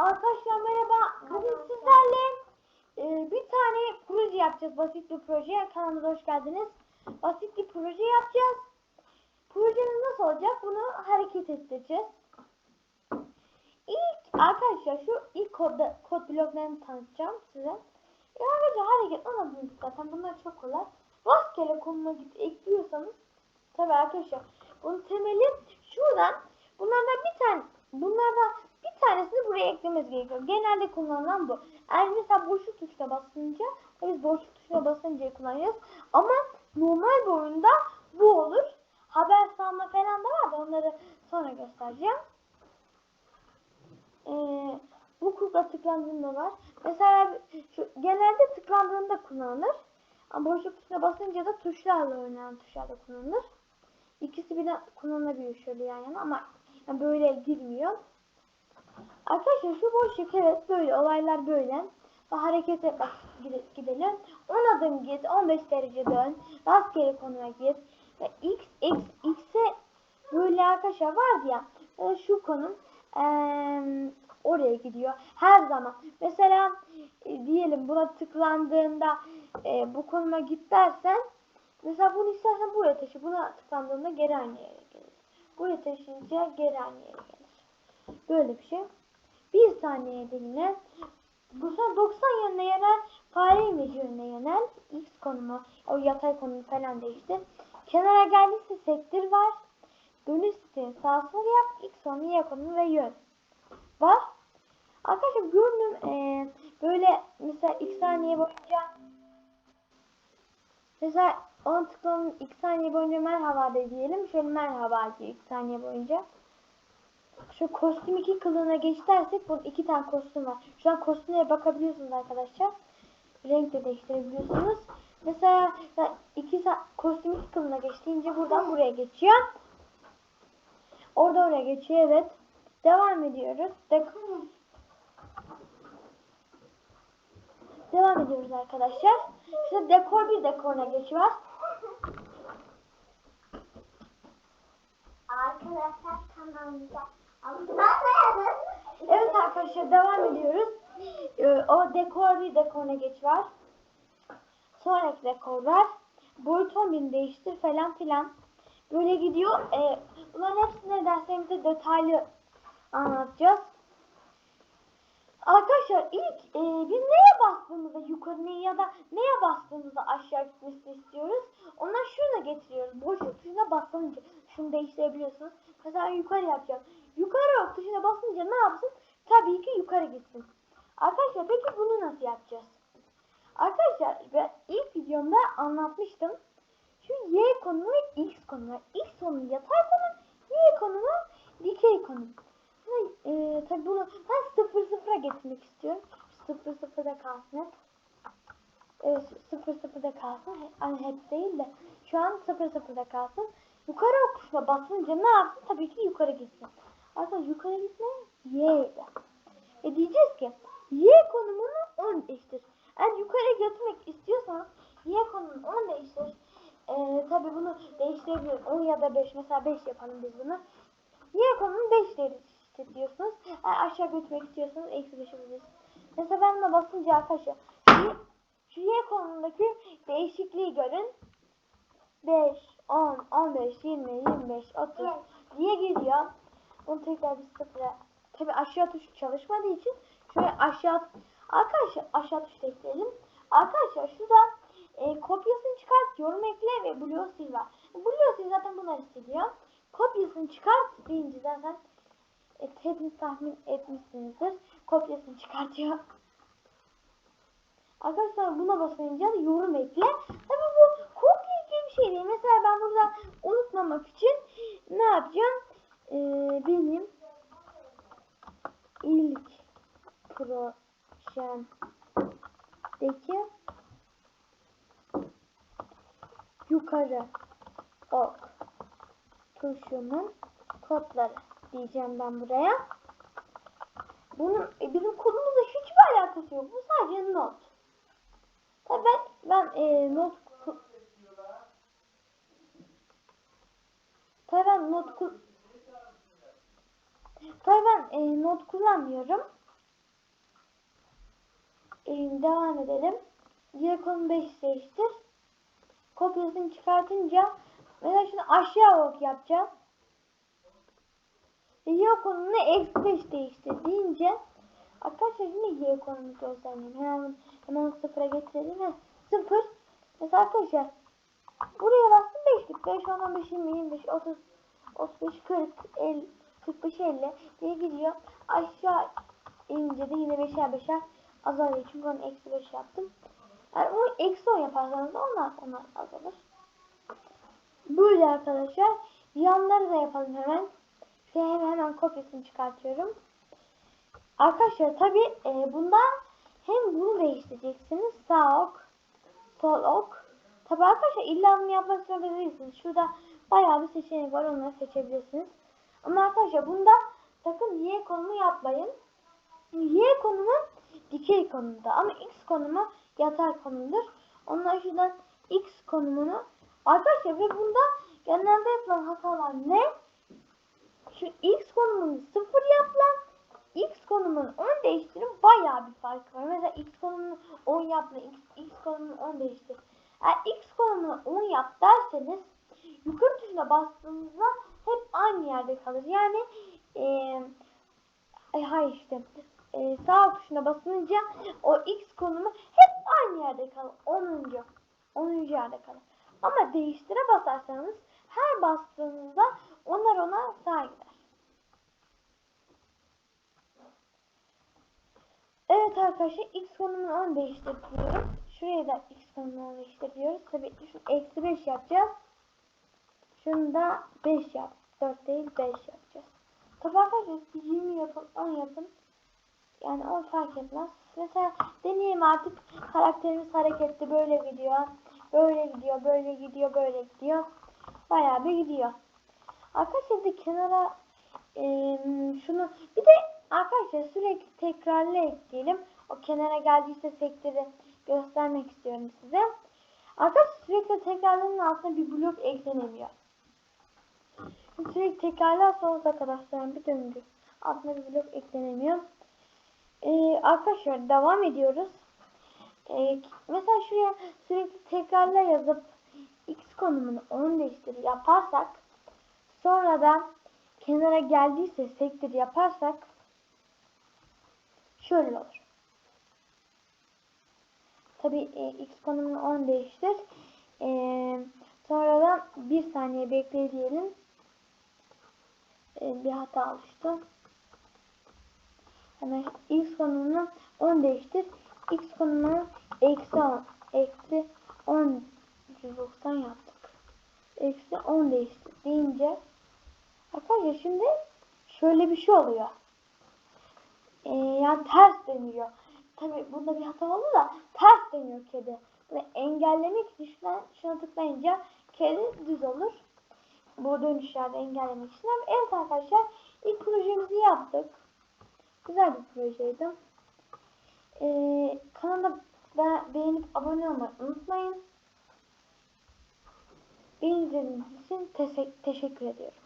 Arkadaşlar merhaba. Bugün sizlerle e, bir tane proje yapacağız. Basit bir proje. Kanalımıza hoş geldiniz. Basit bir proje yapacağız. Projemiz nasıl olacak? Bunu hareket ettireceğiz. İlk arkadaşlar şu ilk kod, kod bloklarını tanıtacağım size. E, arkadaşlar hareket anladınız zaten. Bunlar çok kolay. Rastgele konuma git ekliyorsanız tabii arkadaşlar bunun temeli şuradan bunlardan bir tane bunlardan bir tanesini buraya eklememiz gerekiyor. Genelde kullanılan bu. Eğer mesela boşluk tuşuna basınca biz boşluk tuşuna basınca kullanacağız. Ama normal bir oyunda bu olur. Haber salma falan da var da onları sonra göstereceğim. Ee, bu kukla tıklandığında var. Mesela şu, genelde tıklandığında kullanılır. Ama boşluk tuşuna basınca da tuşlarla oynanan tuşlarla kullanılır. İkisi birden kullanılabiliyor şöyle yan yana ama yani böyle girmiyor. Arkadaşlar şu boşluk evet böyle olaylar böyle. Harekete bak gide- gidelim. 10 adım git, 15 derece dön. Rastgele konuma git. Ve x, x, x'e böyle arkadaşlar vardı ya. e, Şu konum eee, oraya gidiyor. Her zaman. Mesela e, diyelim buna tıklandığında e, bu konuma git dersen mesela bunu istersen buraya taşı. Buna tıklandığında geri aynı yere gelir. Buraya taşıyınca geri aynı yere gelir. Böyle bir şey. Bir saniye diline bu sefer 90 yönüne yönel, fare imleci yönüne yönel. X konumu, o yatay konumu falan değişti. Kenara geldiyse sektir var. Dönüş siteni sağ sol yap. X konumu, Y konumu ve yön var. Arkadaşlar gördüm eee, böyle mesela X saniye boyunca mesela ona tıklanın X saniye boyunca merhaba de diyelim. Şöyle merhaba diyor X saniye boyunca. Şu kostüm iki kılığına geç dersek bunun iki tane kostüm var. Şu an kostümlere bakabiliyorsunuz arkadaşlar. Renk de değiştirebiliyorsunuz. Mesela iki kostüm iki kılığına geç deyince buradan buraya geçiyor. Orada oraya geçiyor evet. Devam ediyoruz. Dek- Devam ediyoruz arkadaşlar. Şimdi dekor bir dekoruna geçiyor. Arkadaşlar kanalımıza Evet arkadaşlar devam ediyoruz. Ee, o dekor bir dekoruna geç var. Sonraki dekorlar. Boyut 11'ini değiştir falan filan. Böyle gidiyor. Ee, bunların hepsini derslerimizde detaylı anlatacağız. Arkadaşlar ilk e, biz neye bastığımızda yukarı ya da neye bastığımızda aşağı gitmesini istiyoruz. Ondan şunu da getiriyoruz. Boşluk tuşuna basınca şunu değiştirebiliyorsunuz. Mesela yukarı yapacağım. Yukarı ok tuşuna basınca ne yapsın? Tabii ki yukarı gitsin. Arkadaşlar peki bunu nasıl yapacağız? Arkadaşlar ben ilk videomda anlatmıştım. Şu Y konumu ve X konumu. X konumu yatay konum, Y konumu dikey konum. E, tabii bunu ben 0 0'a getirmek istiyorum. 0 0'da kalsın hep. Evet 0 0'da kalsın. Hani hep değil de şu an 0 0'da kalsın. Yukarı okuşuna basınca ne yapsın? Tabii ki yukarı gitsin. Arkadaşlar yukarı gitme Y'de. E diyeceğiz ki Y konumunu 10 değiştir. Eğer yukarı götürmek istiyorsanız Y konumunu 10 değiştir. E, tabii bunu değiştirebiliyoruz. 10 ya da 5. Mesela 5 yapalım biz bunu. Y konumunu 5 değiştir diyorsunuz. Eğer aşağı götürmek istiyorsanız eksi 5 yapabilirsiniz. Mesela ben buna basınca arkadaşlar şu, şu Y konumundaki değişikliği görün. 5, 10, 15, 20, 25, 30 diye gidiyor. Bunu tekrar bir sıfıra. Tabi aşağı tuş çalışmadığı için şöyle aşağı arkadaşlar aşağı tuş ekleyelim. Arkadaşlar şurada e, kopyasını çıkart, yorum ekle ve Blue sil var. Blue sil zaten bunları siliyor. Kopyasını çıkart deyince zaten e, hepiniz tahmin etmişsinizdir. Kopyasını çıkartıyor. Arkadaşlar buna basınca yorum ekle. Tabi bu kopya gibi bir şey değil. Mesela ben burada unutmamak için ne yapacağım? Ee, benim ilk projemdeki yukarı ok tuşunun kodları diyeceğim ben buraya. Bunun e, bizim kodumuzla hiçbir alakası yok. Bu sadece not. Tabii ben ben e, not Tabii ben not Tabii ben e, not kullanmıyorum. Ee, devam edelim. Y konu 5 değiştir. Kopyasını çıkartınca mesela şunu aşağı ok yapacağız. Y konumunu eksi 5 değiştir deyince arkadaşlar yine Y konumunu göstereyim. Hemen, hemen sıfıra getirelim. Heh, sıfır. Mesela arkadaşlar buraya bastım 5'lik. 5, 10, 15, 20, 25, 30, 35, 40, 50, 45, 50 diye gidiyor. Aşağı inince de yine 5'er 5'er azalıyor. Çünkü onu eksi 5 yaptım. Yani onu eksi 10 yaparsanız onlar, onlar azalır. Böyle arkadaşlar. Yanları da yapalım hemen. Şöyle hemen, hemen kopyasını çıkartıyorum. Arkadaşlar tabi e, bunda hem bunu değiştireceksiniz. Sağ ok, sol ok. Tabi arkadaşlar illa bunu yapmak zorunda değilsiniz. Şurada bayağı bir seçenek var. Onları seçebilirsiniz. Ama arkadaşlar bunda sakın Y konumu yapmayın. Y konumu dikey konumda ama X konumu yatay konumdur. Ondan şuradan X konumunu arkadaşlar ve bunda genelde yapılan hatalar ne? Şu X konumunu sıfır yapılan X konumunu 10 değiştirin bayağı bir fark var. Mesela X konumunu 10 yapma, X, X konumunu 10 değiştir. Eğer X konumunu 10 yap derseniz yukarı tuşuna bastığınızda hep aynı yerde kalır. Yani eee Ay hayır işte. Ee, sağ tuşuna basınca o X konumu hep aynı yerde kalır. 10. 10. yerde kalır. Ama değiştire basarsanız her bastığınızda onlar ona sağa gider. Evet arkadaşlar X konumunu 10 değiştir diyoruz. Şuraya da X konumunu 10 değiştir diyoruz. Tabii şu eksi 5 yapacağız. Şunu da 5 yap. 4 değil 5 yapacağız. Tabii arkadaşlar siz 20 yapın, 10 yapın. Yani o fark etmez. Mesela deneyelim artık karakterimiz hareketli böyle gidiyor. Böyle gidiyor, böyle gidiyor, böyle gidiyor. Bayağı bir gidiyor. Arkadaşlar bir kenara e, şunu bir de arkadaşlar sürekli tekrarla ekleyelim. O kenara geldiyse sektörü göstermek istiyorum size. Arkadaşlar sürekli tekrarların altına bir blok eklenemiyor. Sürekli tekrarlarsa sonsuza kadar süren bir döngü. Altına bir blok eklenemiyor. Ee, arkadaşlar devam ediyoruz. Ee, mesela şuraya sürekli tekrarla yazıp x konumunu 10 değiştir yaparsak sonradan kenara geldiyse sektir yaparsak şöyle olur. Tabi e, x konumunu 10 değiştir. E, sonradan bir saniye bekle diyelim. E, bir hata oluştu. Hemen x konumunu 10 değiştir. x konumunu eksi 10 eksi 10 190 yaptık. Eksi 10 değiştir deyince arkadaşlar şimdi şöyle bir şey oluyor. Ee, yani ters dönüyor. Tabi bunda bir hata oldu da ters dönüyor kedi. Ve engellemek için şuna, şuna tıklayınca kedi düz olur. Bu dönüşlerde engellemek için. Evet arkadaşlar ilk projemizi yaptık. Güzel bir projeydi. Ee, kanala be- beğenip abone olmayı unutmayın. İzlediğiniz için tese- teşekkür ediyorum.